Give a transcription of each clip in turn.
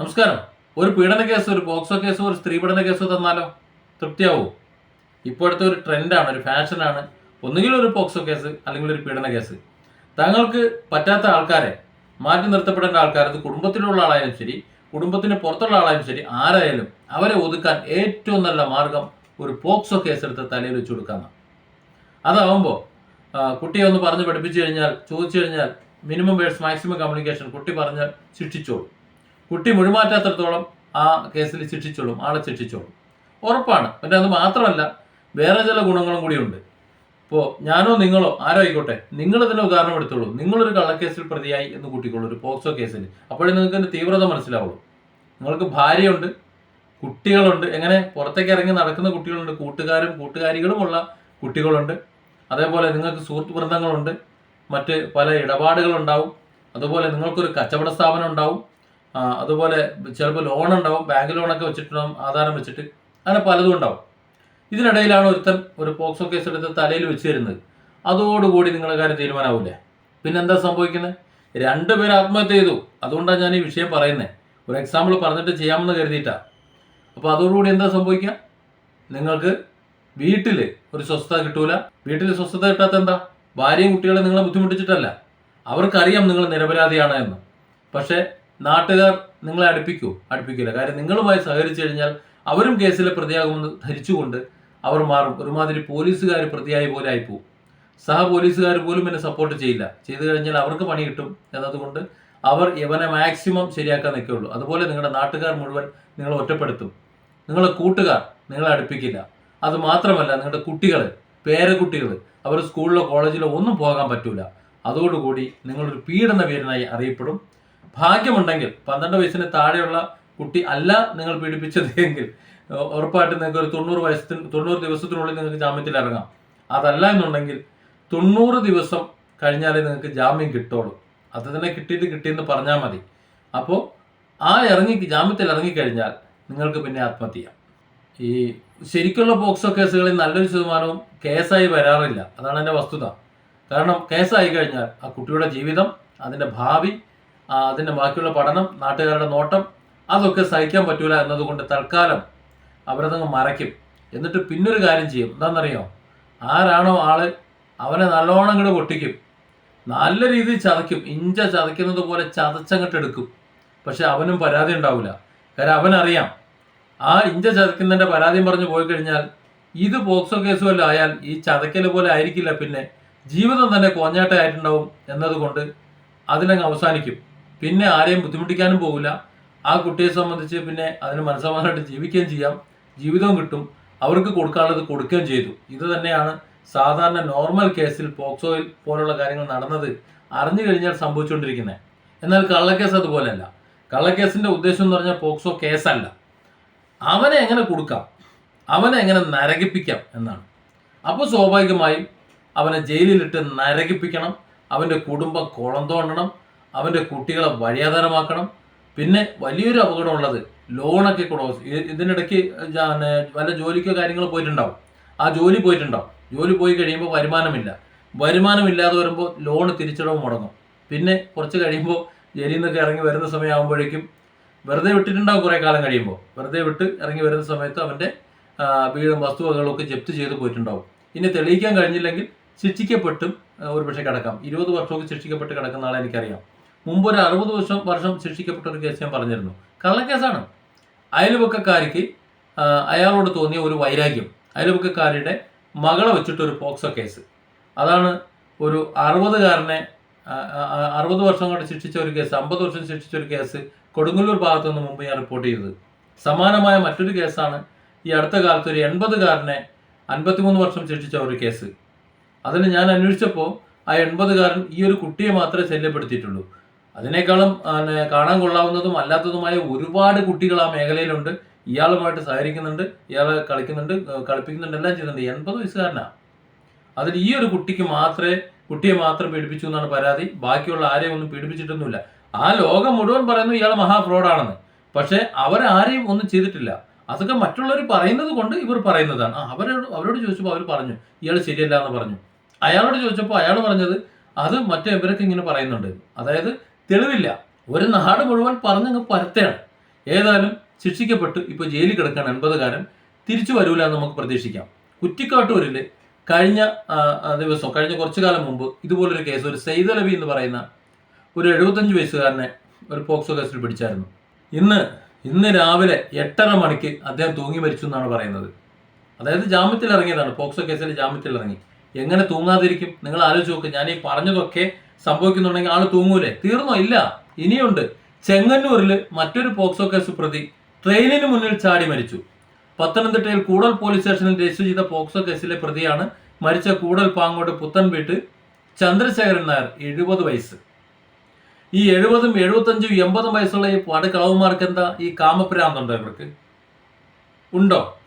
നമസ്കാരം. ഒരു പീഡന കേസ് ഒരു പോക്സോ കേസോ ഒരു സ്ത്രീ പീഡന കേസോ തന്നാലോ? തൃപ്തിയാവോ? ഇപ്പോഴത്തെ ഒരു ട്രെൻഡാണ് ഒരു ഫാഷനാണ് ഒന്നുകിൽ ഒരു പോക്സോ കേസ് അല്ലെങ്കിൽ ഒരു പീഡന കേസ്. തങ്ങൾക്ക് പറ്റാത്ത ആൾക്കാരെ മാറ്റി നിർത്തപ്പെടേണ്ട ആൾക്കാർ അത് കുടുംബത്തിലുള്ള ആളായാലും ശരി കുടുംബത്തിന് പുറത്തുള്ള ആളായാലും ശരി ആരായാലും അവരെ ഒതുക്കാൻ ഏറ്റവും നല്ല മാർഗം ഒരു പോക്സോ കേസ് എടുത്ത് തലയിൽ വെച്ച് കൊടുക്കാമെന്നാണ് അതാവുമ്പോൾ കുട്ടിയെ ഒന്ന് പറഞ്ഞ് പഠിപ്പിച്ചു കഴിഞ്ഞാൽ ചോദിച്ചു കഴിഞ്ഞാൽ മിനിമം വേഴ്സ് മാക്സിമം കമ്മ്യൂണിക്കേഷൻ കുട്ടി പറഞ്ഞാൽ ശിക്ഷിച്ചോളും. കുട്ടി മുഴുമാറ്റാത്തടത്തോളം ആ കേസിൽ ശിക്ഷിച്ചോളും ആളെ ശിക്ഷിച്ചോളും. ഉറപ്പാണ്. പിന്നെ അത് മാത്രമല്ല വേറെ ചില ഗുണങ്ങളും കൂടിയുണ്ട്. ഇപ്പോൾ ഞാനോ നിങ്ങളോ ആരോ ആയിക്കോട്ടെ നിങ്ങൾ ഇതിനെ ഉദാഹരണം എടുത്തോളൂ. നിങ്ങളൊരു കള്ളക്കേസിൽ പ്രതിയായി എന്ന് കൂട്ടിക്കോളൂ ഒരു പോക്സോ കേസിൽ അപ്പോഴേ നിങ്ങൾക്ക് അതിന്റെ തീവ്രത മനസ്സിലാവുള്ളൂ. നിങ്ങൾക്ക് ഭാര്യയുണ്ട് കുട്ടികളുണ്ട് എങ്ങനെ പുറത്തേക്ക് ഇറങ്ങി നടക്കുന്ന കുട്ടികളുണ്ട് കൂട്ടുകാരും കൂട്ടുകാരികളുമുള്ള കുട്ടികളുണ്ട്. അതേപോലെ നിങ്ങൾക്ക് സുഹൃത്ത് വൃന്ദങ്ങളുണ്ട് മറ്റ് പല ഇടപാടുകളുണ്ടാവും. അതുപോലെ നിങ്ങൾക്കൊരു കച്ചവട സ്ഥാപനം ഉണ്ടാവും. അതുപോലെ ചിലപ്പോൾ ലോൺ ഉണ്ടാവും ബാങ്ക് ലോണൊക്കെ വെച്ചിട്ടുണ്ടാവും ആധാരം വെച്ചിട്ട്. അങ്ങനെ പലതും ഉണ്ടാവും. ഇതിനിടയിലാണ് ഒരുത്തൻ ഒരു പോക്സോ കേസ് എടുത്ത് തലയിൽ വെച്ച് തരുന്നത്. അതോടുകൂടി നിങ്ങളുടെ കാര്യം തീരുമാനമാവില്ലേ പിന്നെന്താ സംഭവിക്കുന്നത് രണ്ടുപേർ ആത്മഹത്യ ചെയ്തു. അതുകൊണ്ടാണ് ഞാൻ ഈ വിഷയം പറയുന്നത് ഒരു എക്സാമ്പിൾ പറഞ്ഞിട്ട് ചെയ്യാമെന്ന് കരുതിയിട്ടാ. അപ്പോൾ അതോടുകൂടി എന്താ സംഭവിക്കുക നിങ്ങൾക്ക് വീട്ടിൽ ഒരു സ്വസ്ഥത കിട്ടൂല. വീട്ടിൽ സ്വസ്ഥത കിട്ടാത്ത എന്താ? ഭാര്യയും കുട്ടികളെ നിങ്ങളെ ബുദ്ധിമുട്ടിച്ചിട്ടല്ല. അവർക്കറിയാം നിങ്ങൾ നിരപരാധിയാണ് എന്ന്. പക്ഷേ നാട്ടുകാർ നിങ്ങളെ അടുപ്പിക്കൂ? അടുപ്പിക്കില്ല. കാര്യം നിങ്ങളുമായി സഹകരിച്ചു കഴിഞ്ഞാൽ അവരും കേസിലെ പ്രതിയാകുമെന്ന് ധരിച്ചുകൊണ്ട് അവർ മാറും. ഒരുമാതിരി പോലീസുകാർ പ്രതിയായി പോലെ ആയിപ്പോവും. സഹ പോലീസുകാർ പോലും എന്നെ സപ്പോർട്ട് ചെയ്യില്ല. ചെയ്തു കഴിഞ്ഞാൽ അവർക്ക് പണി കിട്ടും എന്നതുകൊണ്ട് അവർ ഇവനെ മാക്സിമം ശരിയാക്കാൻ നിൽക്കുകയുള്ളൂ. അതുപോലെ നിങ്ങളുടെ നാട്ടുകാർ മുഴുവൻ നിങ്ങളെ ഒറ്റപ്പെടുത്തും. നിങ്ങളെ കൂട്ടുകാർ നിങ്ങളെ അടുപ്പിക്കില്ല. അത് മാത്രമല്ല നിങ്ങളുടെ കുട്ടികൾ പേരക്കുട്ടികൾ അവർ സ്കൂളിലോ കോളേജിലോ ഒന്നും പോകാൻ പറ്റൂല. അതോടുകൂടി നിങ്ങളൊരു പീഡന വീരനായി അറിയപ്പെടും. ഭാഗ്യമുണ്ടെങ്കിൽ പന്ത്രണ്ട് വയസ്സിന് താഴെയുള്ള കുട്ടി അല്ല നിങ്ങൾ പീഡിപ്പിച്ചത് എങ്കിൽ ഉറപ്പായിട്ടും നിങ്ങൾക്ക് ഒരു തൊണ്ണൂറ് വയസ്സിന് തൊണ്ണൂറ് ദിവസത്തിനുള്ളിൽ നിങ്ങൾക്ക് ജാമ്യത്തിൽ ഇറങ്ങാം. അതല്ല എന്നുണ്ടെങ്കിൽ തൊണ്ണൂറ് ദിവസം കഴിഞ്ഞാലേ നിങ്ങൾക്ക് ജാമ്യം കിട്ടുള്ളൂ. അത് തന്നെ കിട്ടിയിട്ട് കിട്ടിയെന്ന് പറഞ്ഞാൽ മതി. അപ്പോൾ ആ ഇറങ്ങി ജാമ്യത്തിൽ ഇറങ്ങിക്കഴിഞ്ഞാൽ നിങ്ങൾക്ക് പിന്നെ ആത്മഹത്യ ഈ ശരിക്കുള്ള പോക്സോ കേസുകളിൽ നല്ലൊരു ശതമാനവും കേസായി വരാറില്ല. അതാണ് എന്റെ വസ്തുത. കാരണം കേസായി കഴിഞ്ഞാൽ ആ കുട്ടിയുടെ ജീവിതം അതിന്റെ ഭാവി അതിന്റെ ബാക്കിയുള്ള പഠനം നാട്ടുകാരുടെ നോട്ടം അതൊക്കെ സഹിക്കാൻ പറ്റൂല എന്നതുകൊണ്ട് തൽക്കാലം അവരതങ്ങ് മറയ്ക്കും. എന്നിട്ട് പിന്നൊരു കാര്യം ചെയ്യും. എന്താണെന്നറിയോ? ആരാണോ ആൾ അവനെ നല്ലോണം കൂടെ പൊട്ടിക്കും. നല്ല രീതിയിൽ ചതയ്ക്കും. ഇഞ്ച ചതയ്ക്കുന്നത് പോലെ ചതച്ചങ്ങട്ട് എടുക്കും. പക്ഷെ അവനും പരാതി ഉണ്ടാവില്ല കാരണം അവനറിയാം. ആ ഇഞ്ച ചതയ്ക്കുന്നതിന്റെ പരാതിയും പറഞ്ഞു പോയി കഴിഞ്ഞാൽ ഇത് പോക്സോ കേസ് വല്ലതും ആയാൽ ഈ ചതയ്ക്കൽ പോലെ ആയിരിക്കില്ല പിന്നെ ജീവിതം തന്നെ കോഞ്ഞാട്ടമായിട്ടുണ്ടാവും എന്നതുകൊണ്ട് അതിലങ്ങ് അവസാനിക്കും. പിന്നെ ആരെയും ബുദ്ധിമുട്ടിക്കാനും പോകില്ല ആ കുട്ടിയെ സംബന്ധിച്ച് പിന്നെ അതിന് മനസ്സമാനമായിട്ട് ജീവിക്കുകയും ചെയ്യാം. ജീവിതവും കിട്ടും. അവർക്ക് കൊടുക്കാനുള്ളത് കൊടുക്കുകയും ചെയ്തു. ഇത് തന്നെയാണ് സാധാരണ നോർമൽ കേസിൽ പോക്സോയിൽ പോലുള്ള കാര്യങ്ങൾ നടന്നത് അറിഞ്ഞു കഴിഞ്ഞാൽ സംഭവിച്ചുകൊണ്ടിരിക്കുന്നത്. എന്നാൽ കള്ളക്കേസ് അതുപോലെയല്ല കള്ളക്കേസിന്റെ ഉദ്ദേശം എന്ന് പറഞ്ഞാൽ പോക്സോ കേസല്ല. അവനെ എങ്ങനെ കൊടുക്കാം? അവനെ എങ്ങനെ നരകിപ്പിക്കാം എന്നാണ്. അപ്പോൾ സ്വാഭാവികമായും അവനെ ജയിലിലിട്ട് നരകിപ്പിക്കണം. അവന്റെ കുടുംബം കുളം തോണ്ടണം അവന്റെ കുട്ടികളെ വഴിയാധാരമാക്കണം. പിന്നെ വലിയൊരു അപകടമുള്ളത് ലോണൊക്കെ ക്ലോസ് ഇതിനിടയ്ക്ക് വല്ല ജോലിക്കോ കാര്യങ്ങളോ പോയിട്ടുണ്ടാവും. ആ ജോലി പോയിട്ടുണ്ടാവും. ജോലി പോയി കഴിയുമ്പോൾ വരുമാനമില്ല. വരുമാനമില്ലാതെ വരുമ്പോൾ ലോൺ തിരിച്ചടവ് മുടങ്ങും. പിന്നെ കുറച്ച് കഴിയുമ്പോൾ ജയിലിൽ നിന്നൊക്കെ ഇറങ്ങി വരുന്ന സമയമാകുമ്പോഴേക്കും വെറുതെ വിട്ടിട്ടുണ്ടാവും കുറേ കാലം കഴിയുമ്പോൾ വെറുതെ വിട്ട് ഇറങ്ങി വരുന്ന സമയത്ത് അവന്റെ വീടും വസ്തുവകകളൊക്കെ ജപ്തി ചെയ്ത് പോയിട്ടുണ്ടാവും. ഇനി തെളിയിക്കാൻ കഴിഞ്ഞില്ലെങ്കിൽ ശിക്ഷിക്കപ്പെട്ടും ഒരുപക്ഷെ കിടക്കാം. ഇരുപത് വർഷമൊക്കെ ശിക്ഷിക്കപ്പെട്ട് കിടക്കുന്ന ആളെ എനിക്കറിയാം. മുമ്പ് ഒരു അറുപത് വർഷം വർഷം ശിക്ഷിക്കപ്പെട്ട ഒരു കേസ് ഞാൻ പറഞ്ഞിരുന്നു. കള്ളക്കേസാണ്. അയൽവക്കക്കാരിക്ക് അയാളോട് തോന്നിയ ഒരു വൈരാഗ്യം. അയൽവക്കക്കാരുടെ മകളെ വെച്ചിട്ടൊരു പോക്സോ കേസ്. അതാണ് ഒരു അറുപതുകാരനെ അറുപത് വർഷം കൊണ്ട് ശിക്ഷിച്ച ഒരു കേസ് അമ്പത് വർഷം ശിക്ഷിച്ച ഒരു കേസ് കൊടുങ്ങല്ലൂർ ഭാഗത്തു നിന്ന് മുമ്പ് ഞാൻ റിപ്പോർട്ട് ചെയ്തത്. സമാനമായ മറ്റൊരു കേസാണ് ഈ അടുത്ത കാലത്ത് ഒരു എൺപതുകാരനെ അൻപത്തിമൂന്ന് വർഷം ശിക്ഷിച്ച ഒരു കേസ്. അതിന് ഞാൻ അന്വേഷിച്ചപ്പോൾ ആ എൺപതുകാരൻ ഈ ഒരു കുട്ടിയെ മാത്രമേ ശല്യപ്പെടുത്തിയിട്ടുള്ളൂ. അതിനേക്കാളും കാണാൻ കൊള്ളാവുന്നതും അല്ലാത്തതുമായ ഒരുപാട് കുട്ടികൾ ആ മേഖലയിലുണ്ട്. ഇയാളുമായിട്ട് സഹകരിക്കുന്നുണ്ട് ഇയാളെ കളിക്കുന്നുണ്ട് കളിപ്പിക്കുന്നുണ്ട് എല്ലാം ചെയ്യുന്നുണ്ട്. എൺപത് വയസ്സുകാരനാണ് അതിൽ ഈ ഒരു കുട്ടിക്ക് മാത്രമേ കുട്ടിയെ മാത്രം പീഡിപ്പിച്ചു എന്നാണ് പരാതി. ബാക്കിയുള്ള ആരെയും ഒന്നും പീഡിപ്പിച്ചിട്ടൊന്നുമില്ല. ആ ലോകം മുഴുവൻ പറയുന്നു ഇയാൾ മഹാ പക്ഷേ അവരാരെയും ഒന്നും ചെയ്തിട്ടില്ല. അതൊക്കെ മറ്റുള്ളവർ പറയുന്നത് കൊണ്ട് ഇവർ പറയുന്നതാണ്. അവരോട് അവരോട് ചോദിച്ചപ്പോൾ അവർ പറഞ്ഞു ഇയാൾ ശരിയല്ല എന്ന് പറഞ്ഞു. അയാളോട് ചോദിച്ചപ്പോൾ അയാൾ പറഞ്ഞത് അത് മറ്റേ ഇവരൊക്കെ ഇങ്ങനെ പറയുന്നുണ്ട്. അതായത് തെളിവില്ല. ഒരു നാട് മുഴുവൻ പറഞ്ഞങ്ങ് പരത്താണ് ഏതായാലും ശിക്ഷിക്കപ്പെട്ടു ഇപ്പോൾ ജയിലിൽ കിടക്കാൻ എൺപതുകാരൻ തിരിച്ചു വരൂല എന്ന് നമുക്ക് പ്രതീക്ഷിക്കാം. കുറ്റിക്കാട്ടൂരിൽ കഴിഞ്ഞ ദിവസം കഴിഞ്ഞ കുറച്ചു കാലം മുമ്പ് ഇതുപോലൊരു കേസ് ഒരു സെയ്തലബി എന്ന് പറയുന്ന ഒരു എഴുപത്തഞ്ച് വയസ്സുകാരനെ ഒരു പോക്സോ കേസിൽ പിടിച്ചായിരുന്നു. ഇന്ന് ഇന്ന് രാവിലെ എട്ടര മണിക്ക് അദ്ദേഹം തൂങ്ങി മരിച്ചു എന്നാണ് പറയുന്നത്. അതായത് ജാമ്യത്തിൽ ഇറങ്ങിയതാണ്. പോക്സോ കേസിൽ ജാമ്യത്തിൽ ഇറങ്ങി. എങ്ങനെ തൂങ്ങാതിരിക്കും? നിങ്ങൾ ആലോചിച്ച് നോക്ക്. ഞാൻ ഈ പറഞ്ഞതൊക്കെ സംഭവിക്കുന്നുണ്ടെങ്കിൽ ആൾ തൂങ്ങൂലേ? തീർന്നോ? ഇല്ല. ഇനിയുണ്ട്. ചെങ്ങന്നൂരിൽ മറ്റൊരു പോക്സോ കേസ് പ്രതി ട്രെയിനിന് മുന്നിൽ ചാടി മരിച്ചു. പത്തനംതിട്ടയിൽ കൂടൽ പോലീസ് സ്റ്റേഷനിൽ രജിസ്റ്റർ ചെയ്ത പോക്സോ കേസിലെ പ്രതിയാണ് മരിച്ച കൂടൽ പാങ്ങോട് പുത്തൻ വീട്ട് ചന്ദ്രശേഖരൻ നായർ എഴുപത് വയസ്സ്. ഈ എഴുപതും എഴുപത്തഞ്ചും എൺപതും വയസ്സുള്ള ഈ പടക്കളവന്മാർക്ക് എന്താ ഈ കാമപ്രാന്തുണ്ടോ ഇവർക്ക്? ഉണ്ടോ?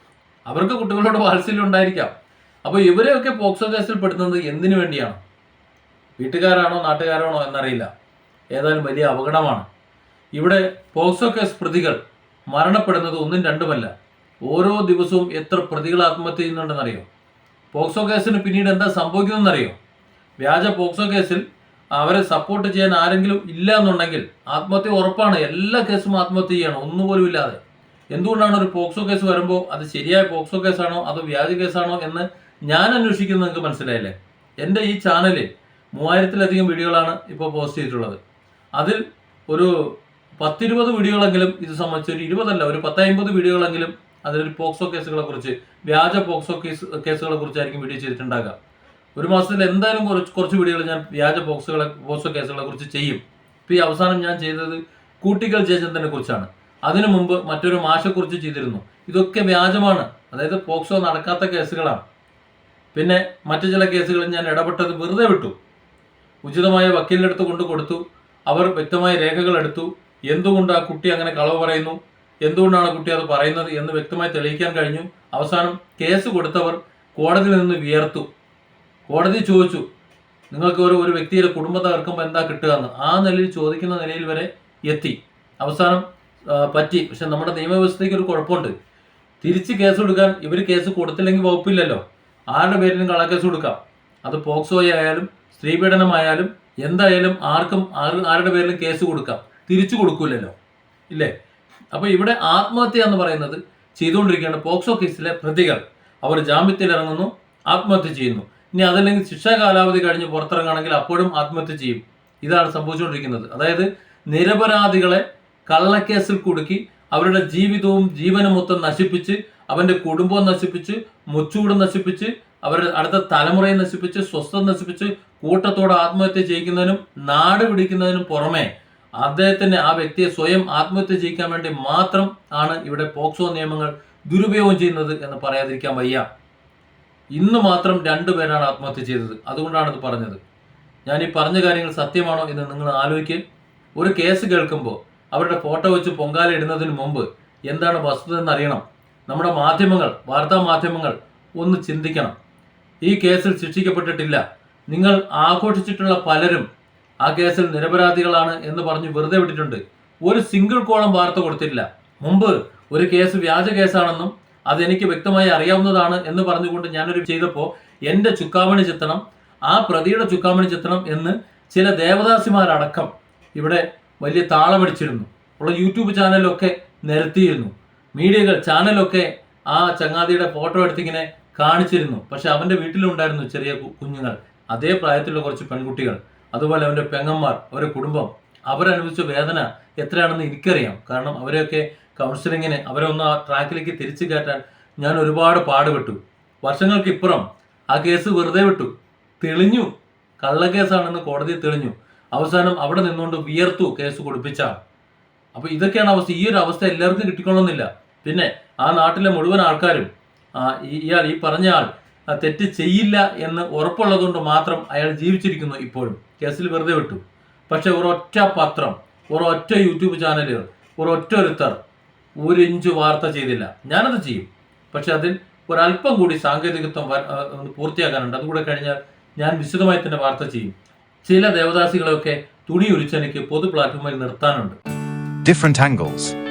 അവർക്ക് കുട്ടികളോട് വാത്സല്യം ഉണ്ടായിരിക്കാം. അപ്പോൾ ഇവരെയൊക്കെ പോക്സോ കേസിൽ പെടുത്തുന്നത് എന്തിനു വേണ്ടിയാണ്? വീട്ടുകാരാണോ നാട്ടുകാരാണോ എന്നറിയില്ല. ഏതായാലും വലിയ അപകടമാണ്. ഇവിടെ പോക്സോ കേസ് പ്രതികൾ മരണപ്പെടുന്നത് ഒന്നും രണ്ടുമല്ല. ഓരോ ദിവസവും എത്ര പ്രതികൾ ആത്മഹത്യ ചെയ്യുന്നുണ്ടെന്നറിയോ? പോക്സോ കേസിന് പിന്നീട് എന്താ സംഭവിക്കുന്നതെന്നറിയോ? വ്യാജ പോക്സോ കേസിൽ അവരെ സപ്പോർട്ട് ചെയ്യാൻ ആരെങ്കിലും ഇല്ല എന്നുണ്ടെങ്കിൽ ആത്മഹത്യ ഉറപ്പാണ്. എല്ലാ കേസും ആത്മഹത്യ ചെയ്യണം. ഒന്നുപോലും ഇല്ലാതെ. എന്തുകൊണ്ടാണ് ഒരു പോക്സോ കേസ് വരുമ്പോൾ അത് ശരിയായ പോക്സോ കേസാണോ അതോ വ്യാജ കേസാണോ എന്ന് ഞാൻ അന്വേഷിക്കുന്നത് നിങ്ങൾക്ക് മനസ്സിലായില്ലേ? എന്റെ ഈ ചാനലിൽ മൂവായിരത്തിലധികം വീഡിയോകളാണ് ഇപ്പോൾ പോസ്റ്റ് ചെയ്തിട്ടുള്ളത്. അതിൽ ഒരു പത്തിരുപത് വീഡിയോകളെങ്കിലും ഇത് സംബന്ധിച്ച് ഒരു ഇരുപതല്ല ഒരു പത്തമ്പത് വീഡിയോകളെങ്കിലും അതിലൊരു പോക്സോ കേസുകളെ കുറിച്ച് വ്യാജ പോക്സോ കേസ് കേസുകളെ കുറിച്ചായിരിക്കും വീഡിയോ ചെയ്തിട്ടുണ്ടാകുക ഒരു മാസത്തിൽ എന്തായാലും കുറച്ച് കുറച്ച് വീഡിയോകൾ ഞാൻ വ്യാജ പോക്സുകളെ പോക്സോ കേസുകളെ കുറിച്ച് ചെയ്യും. ഇപ്പോൾ ഈ അവസാനം ഞാൻ ചെയ്തത് കൂട്ടിക്കൽ ജയചന്ദ്രനെ കുറിച്ചാണ്. അതിനു മുമ്പ് മറ്റൊരു മാഷെക്കുറിച്ച് ചെയ്തിരുന്നു. ഇതൊക്കെ വ്യാജമാണ്. അതായത് പോക്സോ നടക്കാത്ത കേസുകളാണ്. പിന്നെ മറ്റു ചില കേസുകളിൽ ഞാൻ ഇടപെട്ടത് വെറുതെ വിട്ടു. ഉചിതമായ വക്കീലിന്റെ അടുത്ത് കൊണ്ട് കൊടുത്തു. അവർ വ്യക്തമായ രേഖകൾ എടുത്തു. എന്തുകൊണ്ട് ആ കുട്ടി അങ്ങനെ കളവ് പറയുന്നു? എന്തുകൊണ്ടാണ് കുട്ടി അത് പറയുന്നത് എന്ന് വ്യക്തമായി തെളിയിക്കാൻ കഴിഞ്ഞു. അവസാനം കേസ് കൊടുത്തവർ കോടതിയിൽ നിന്ന് വിയർത്തു. കോടതി ചോദിച്ചു നിങ്ങൾക്ക് ഒരു ഒരു വ്യക്തിയുടെ കുടുംബം തകർക്കുമ്പോൾ എന്താ കിട്ടുക എന്ന്? ആ നിലയിൽ ചോദിക്കുന്ന നിലയിൽ വരെ എത്തി. അവസാനം പറ്റി. പക്ഷെ നമ്മുടെ നിയമവ്യവസ്ഥയ്ക്ക് ഒരു കുഴപ്പമുണ്ട്. തിരിച്ച് കേസ് കൊടുക്കാൻ ഇവർ കേസ് കൊടുത്തില്ലെങ്കിൽ വകുപ്പില്ലല്ലോ. ആരുടെ പേരിലും കളക്കേസ് കൊടുക്കാം. അത് പോക്സോ ആയാലും സ്ത്രീപീഡനമായാലും എന്തായാലും ആർക്കും ആരുടെ പേരിലും കേസ് കൊടുക്കാം. തിരിച്ചു കൊടുക്കൂലല്ലോ. ഇല്ലേ? അപ്പോൾ ഇവിടെ ആത്മഹത്യ എന്ന് പറയുന്നത് ചെയ്തുകൊണ്ടിരിക്കുകയാണ് പോക്സോ കേസിലെ പ്രതികൾ. അവർ ജാമ്യത്തിൽ ഇറങ്ങുന്നു ആത്മഹത്യ ചെയ്യുന്നു. ഇനി അതല്ലെങ്കിൽ ശിക്ഷാ കാലാവധി കഴിഞ്ഞ് പുറത്തിറങ്ങുകയാണെങ്കിൽ അപ്പോഴും ആത്മഹത്യ ചെയ്യും. ഇതാണ് സംഭവിച്ചുകൊണ്ടിരിക്കുന്നത്. അതായത് നിരപരാധികളെ കള്ളക്കേസിൽ കുടുക്കി അവരുടെ ജീവിതവും ജീവനും മൊത്തം നശിപ്പിച്ച് അവന്റെ കുടുംബം നശിപ്പിച്ച് മുച്ചൂട് നശിപ്പിച്ച് അവരുടെ അടുത്ത തലമുറയെ നശിപ്പിച്ച് സ്വസ്ഥത നശിപ്പിച്ച് കൂട്ടത്തോടെ ആത്മഹത്യ ചെയ്യിക്കുന്നതിനും നാട് പിടിക്കുന്നതിനും പുറമെ അദ്ദേഹത്തിന് ആ വ്യക്തിയെ സ്വയം ആത്മഹത്യ ചെയ്യിക്കാൻ വേണ്ടി മാത്രം ആണ് ഇവിടെ പോക്സോ നിയമങ്ങൾ ദുരുപയോഗം ചെയ്യുന്നത് എന്ന് പറയാതിരിക്കാൻ വയ്യ. ഇന്ന് മാത്രം രണ്ടുപേരാണ് ആത്മഹത്യ ചെയ്തത്. അതുകൊണ്ടാണ് ഇത് പറഞ്ഞത്. ഞാൻ ഈ പറഞ്ഞ കാര്യങ്ങൾ സത്യമാണോ എന്ന് നിങ്ങൾ ആലോചിക്കുക ഒരു കേസ് കേൾക്കുമ്പോൾ അവരുടെ ഫോട്ടോ വെച്ച് പൊങ്കാല ഇടുന്നതിന് മുമ്പ് എന്താണ് വസ്തുത എന്നറിയണം. നമ്മുടെ മാധ്യമങ്ങൾ വാർത്താ മാധ്യമങ്ങൾ ഒന്ന് ചിന്തിക്കണം. ഈ കേസിൽ ശിക്ഷിക്കപ്പെട്ടിട്ടില്ല. നിങ്ങൾ ആഘോഷിച്ചിട്ടുള്ള പലരും ആ കേസിൽ നിരപരാധികളാണ് എന്ന് പറഞ്ഞ് വെറുതെ വിട്ടിട്ടുണ്ട്. ഒരു സിംഗിൾ കോളം വാർത്ത കൊടുത്തിട്ടില്ല. മുമ്പ് ഒരു കേസ് വ്യാജ കേസാണെന്നും അതെനിക്ക് വ്യക്തമായി അറിയാവുന്നതാണ് എന്ന് പറഞ്ഞുകൊണ്ട് ഞാനൊരു ചെയ്തപ്പോൾ എന്റെ ചുക്കാമണി ചിത്രണം ആ പ്രതിയുടെ ചുക്കാമണി ചിത്രം എന്ന് ചില ദേവദാസിമാരടക്കം ഇവിടെ വലിയ താളമടിച്ചിരുന്നു ഉള്ള യൂട്യൂബ് ചാനലൊക്കെ നിരത്തിയിരുന്നു. മീഡിയകൾ ചാനലൊക്കെ ആ ചങ്ങാതിയുടെ ഫോട്ടോ എടുത്തിങ്ങനെ കാണിച്ചിരുന്നു. പക്ഷെ അവന്റെ വീട്ടിലുണ്ടായിരുന്നു ചെറിയ കുഞ്ഞുങ്ങൾ. അതേ പ്രായത്തിലുള്ള കുറച്ച് പെൺകുട്ടികൾ. അതുപോലെ അവന്റെ പെങ്ങന്മാർ അവരെ കുടുംബം. അവരനുഭവിച്ച വേദന എത്രയാണെന്ന് എനിക്കറിയാം. കാരണം അവരെയൊക്കെ കൗൺസിലിങ്ങിന് അവരെ ഒന്ന് ആ ട്രാക്കിലേക്ക് തിരിച്ചു കയറ്റാൻ ഞാൻ ഒരുപാട് പാടുപെട്ടു. വർഷങ്ങൾക്ക് ഇപ്പുറം ആ കേസ് വെറുതെ വിട്ടു. തെളിഞ്ഞു. കള്ളക്കേസാണെന്ന് കോടതി തെളിഞ്ഞു. അവസാനം അവിടെ നിന്നുകൊണ്ട് വിയർത്തു കേസ് കൊടുപ്പിച്ച അപ്പോൾ ഇതൊക്കെയാണ് അവസ്ഥ. ഈ ഒരു അവസ്ഥ എല്ലാവർക്കും കിട്ടിക്കൊള്ളുന്നില്ല പിന്നെ ആ നാട്ടിലെ മുഴുവൻ ആൾക്കാരും ഇയാൾ ഈ പറഞ്ഞ ആൾ തെറ്റ് ചെയ്യില്ല എന്ന് ഉറപ്പുള്ളതുകൊണ്ട് മാത്രം അയാൾ ജീവിച്ചിരിക്കുന്നു ഇപ്പോഴും. കേസിൽ വെറുതെ വിട്ടു. പക്ഷെ ഒരൊറ്റ പത്രം ഒരൊറ്റ യൂട്യൂബ് ചാനലുകൾ ഒരൊറ്റ ഒരുത്തർ ഒരു ഇഞ്ച് വാർത്ത ചെയ്തില്ല. ഞാനത് ചെയ്യും. പക്ഷെ അതിൽ ഒരല്പം കൂടി സാങ്കേതികത്വം പൂർത്തിയാക്കാനുണ്ട്. അതുകൂടെ കഴിഞ്ഞാൽ ഞാൻ വിശദമായി തന്നെ വാർത്ത ചെയ്യും. ചില ദേവദാസികളെയൊക്കെ തുണി ഉരിച്ചെനിക്ക് പൊതു പ്ലാറ്റ്ഫോമിൽ നിർത്താനുണ്ട്. Angles.